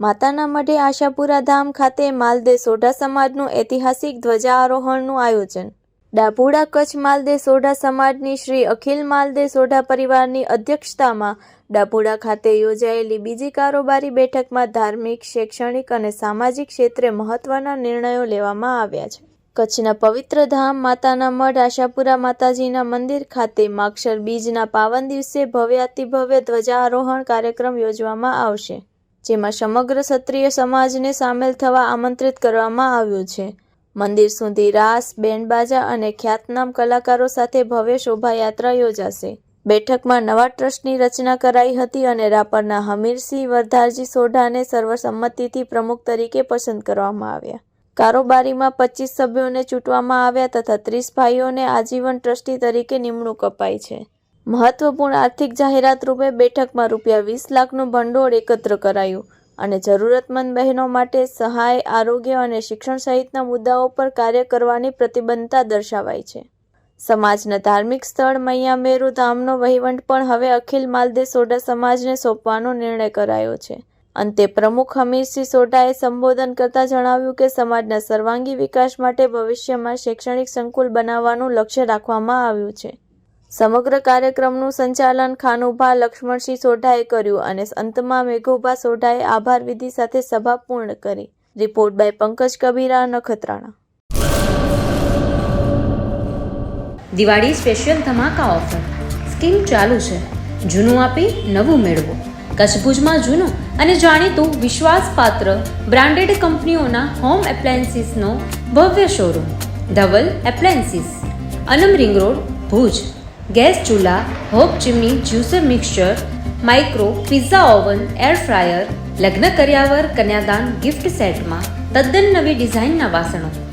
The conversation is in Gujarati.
માતાના મઢે આશાપુરા ધામ ખાતે માલદે સોઢા સમાજનું ઐતિહાસિક ધ્વજારોહણનું આયોજન. ડાભોડા કચ્છ માલદે સોઢા સમાજની શ્રી અખિલ માલદે સોઢા પરિવારની અધ્યક્ષતામાં ડાભોડા ખાતે યોજાયેલી બીજી કારોબારી બેઠકમાં ધાર્મિક, શૈક્ષણિક અને સામાજિક ક્ષેત્રે મહત્વના નિર્ણયો લેવામાં આવ્યા છે. કચ્છના પવિત્ર ધામ માતાના મઢ આશાપુરા માતાજીના મંદિર ખાતે માક્ષર બીજના પાવન દિવસે ભવ્યાતિભવ્ય ધ્વજારોહણ કાર્યક્રમ યોજવામાં આવશે. જેમાં સમગ્ર ક્ષત્રિય સમાજને સામેલ થવા આમંત્રિત કરવામાં આવ્યું છે. મંદિર સુધી રાસ બેન્ડબાજા અને ખ્યાતનામ કલાકારો સાથે ભવ્ય શોભાયાત્રા યોજાશે. બેઠકમાં નવા ટ્રસ્ટની રચના કરાઈ હતી અને રાપરના હમીરસિંહ વરધારજી સોઢાને સર્વસંમતિથી પ્રમુખ તરીકે પસંદ કરવામાં આવ્યા. કારોબારીમાં પચીસ સભ્યોને ચૂંટવામાં આવ્યા તથા ત્રીસ ભાઈઓને આજીવન ટ્રસ્ટી તરીકે નિમણૂક અપાઈ છે. મહત્વપૂર્ણ આર્થિક જાહેરાત રૂપે બેઠકમાં રૂપિયા વીસ લાખનું ભંડોળ એકત્ર કરાયું અને જરૂરતમંદ બહેનો માટે સહાય, આરોગ્ય અને શિક્ષણ સહિતના મુદ્દાઓ પર કાર્ય કરવાની પ્રતિબદ્ધતા દર્શાવાઈ છે. સમાજના ધાર્મિક સ્થળ મૈયા મેરુ ધામનો વહીવટ પણ હવે અખિલ માલદે સોઢા સમાજને સોંપવાનો નિર્ણય કરાયો છે. અંતે પ્રમુખ હમીરસિંહ સોઢાએ સંબોધન કરતા જણાવ્યું કે સમાજના સર્વાંગી વિકાસ માટે ભવિષ્યમાં શૈક્ષણિક સંકુલ બનાવવાનું લક્ષ્ય રાખવામાં આવ્યું છે. સમગ્ર કાર્યક્રમનું સંચાલન ખાનુભા લક્ષ્મણસિંહ સોઢાએ કર્યું અને અંતમાં મેઘોભા સોઢાએ આભાર વિધિ સાથે સભા પૂર્ણ કરી. Report by Pankaj Kabira, Nakhatrana. Diwali special ધમાકા offer. Scheme ચાલુ છે. જૂનું આપી નવું મેળવો. કચ્છ ભુજમાં જૂનું અને જાણીતું વિશ્વાસપાત્ર બ્રાન્ડેડ કંપનીઓના હોમ એપ્લાયન્સીસનો ભવ્ય showroom Dhaval appliances Anam ring road Bhuj. Gas ચૂલા, hob chimney juicer mixture, micro, pizza oven, air fryer, લગ્ન કર્યાવર, કન્યાદાન, ગિફ્ટ સેટમાં તદ્દન નવી ડિઝાઇનના વાસણો.